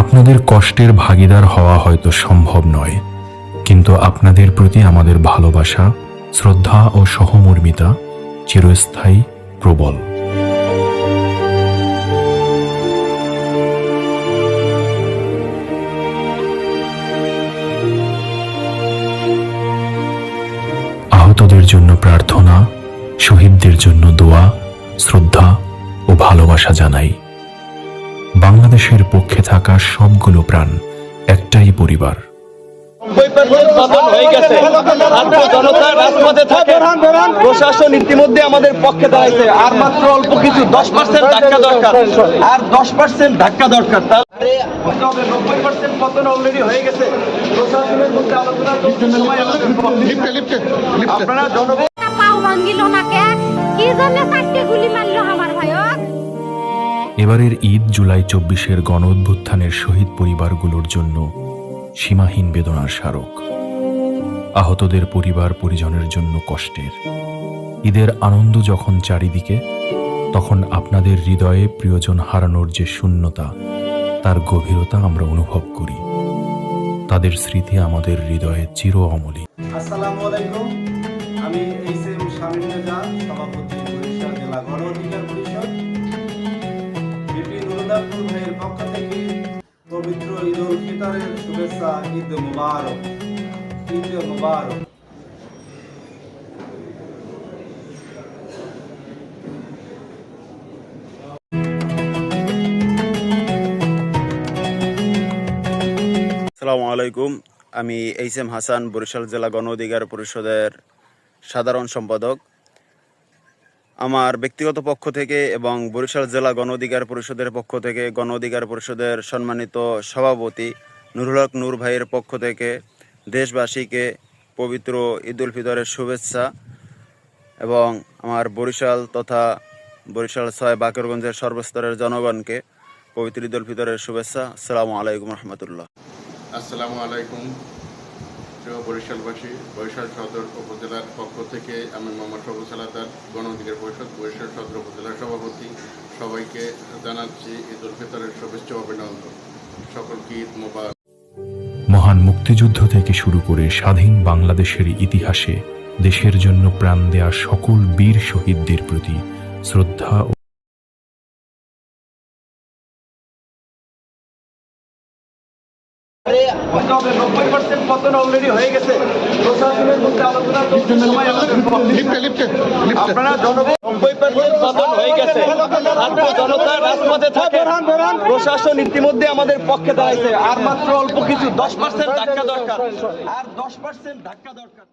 আপনাদের কষ্টের ভাগিদার হওয়া হয়তো সম্ভব নয়, কিন্তু আপনাদের প্রতি আমাদের ভালোবাসা, শ্রদ্ধা ও সহমর্মিতা চিরস্থায়ী, প্রবল। আহতদের জন্য প্রার্থনা, শহীদদের জন্য দোয়া, শ্রদ্ধা ও ভালোবাসা জানাই। বাংলাদেশের পক্ষে থাকা সবগুলো প্রাণ একটাই পরিবার। নব্বই পার্সেন্ট পতন হয়ে গেছে জনতা রাজপথে থাকে প্রশাসন ইতিমধ্যে আমাদের পক্ষে দাঁড়াইছে। আর মাত্র অল্প কিছু দশ পার্সেন্ট ধাক্কা দরকার। আর দশ পার্সেন্ট ধাক্কা দরকার। তাহলে নব্বই পার্সেন্ট পতন অলরেডি হয়ে গেছে। প্রশাসনের মধ্যে আলোচনা চলছে সবাই আমাদের পক্ষে। আপনারা জনগণ পাও কি? জন্য চারটে গুলি এবারের ঈদ জুলাই চব্বিশের গণ শহীদ পরিবারগুলোর জন্য সীমাহীন বেদনার স্মারক। আহতদের পরিবার পরিজনের জন্য কষ্টের। ঈদের আনন্দ যখন চারিদিকে, তখন আপনাদের হৃদয়ে প্রিয়জন হারানোর যে শূন্যতা, তার গভীরতা আমরা অনুভব করি। তাদের স্মৃতি আমাদের হৃদয়ে চির আলাইকুম। আমি জেলা গণ অধিকার পরিষদ। ভাইয়ের পক্ষ থেকে পবিত্র ঈদ উল ফিতরের শুভেচ্ছা, ঈদ মুবারক। ঈদ মুবারক। আসসালামু আলাইকুম। আমি এইচ এম হাসান, বরিশাল জেলা গণ অধিকার পরিষদের সাধারণ সম্পাদক। আমার ব্যক্তিগত পক্ষ থেকে এবং বরিশাল জেলা গণ অধিকার পরিষদের পক্ষ থেকে গণ অধিকার পরিষদের সম্মানিত সভাপতি নুরুল হক নূর ভাইয়ের পক্ষ থেকে দেশবাসীকে পবিত্র ঈদ উল ফিতরের শুভেচ্ছা এবং আমার বরিশাল তথা বরিশাল ছয় বাকেরগঞ্জের সর্বস্তরের জনগণকে পবিত্র ঈদ উল ফিতরের শুভেচ্ছা। আসসালামু আলাইকুম রহমতুল্লাহ। আসসালামু আলাইকুম। প্রিয় বরিশালবাসী বরিশাল সদর উপজেলার পক্ষ থেকে আমি মোহাম্মদ সবুজ সালাদার গণ অধিকার পরিষদ, বরিশাল সদর উপজেলার সভাপতি। সবাইকে জানাচ্ছি ঈদ উল ফিতরের শুভেচ্ছা ও অভিনন্দন। সকলকে ঈদ মোবারক। মহান মুক্তিযুদ্ধ থেকে শুরু করে স্বাধীন বাংলাদেশের ইতিহাসে দেশের জন্য প্রাণ দেয়া সকল বীর শহীদদের প্রতি শ্রদ্ধা নব্বই পার্সেন্ট পতন অলরেডি হয়ে গেছে। প্রশাসনের মধ্যে আলোচনা চলছে সবাই আমাদের পক্ষে। আপনারা জনগণ নব্বই পার্সেন্ট পতন হয়ে গেছে। ছাত্র জনতা রাজপথে থাকে। প্রশাসন ইতিমধ্যে আমাদের পক্ষে দাঁড়াইছে। আর মাত্র অল্প কিছু দশ পার্সেন্ট ধাক্কা দরকার। আর দশ পার্সেন্ট ধাক্কা দরকার।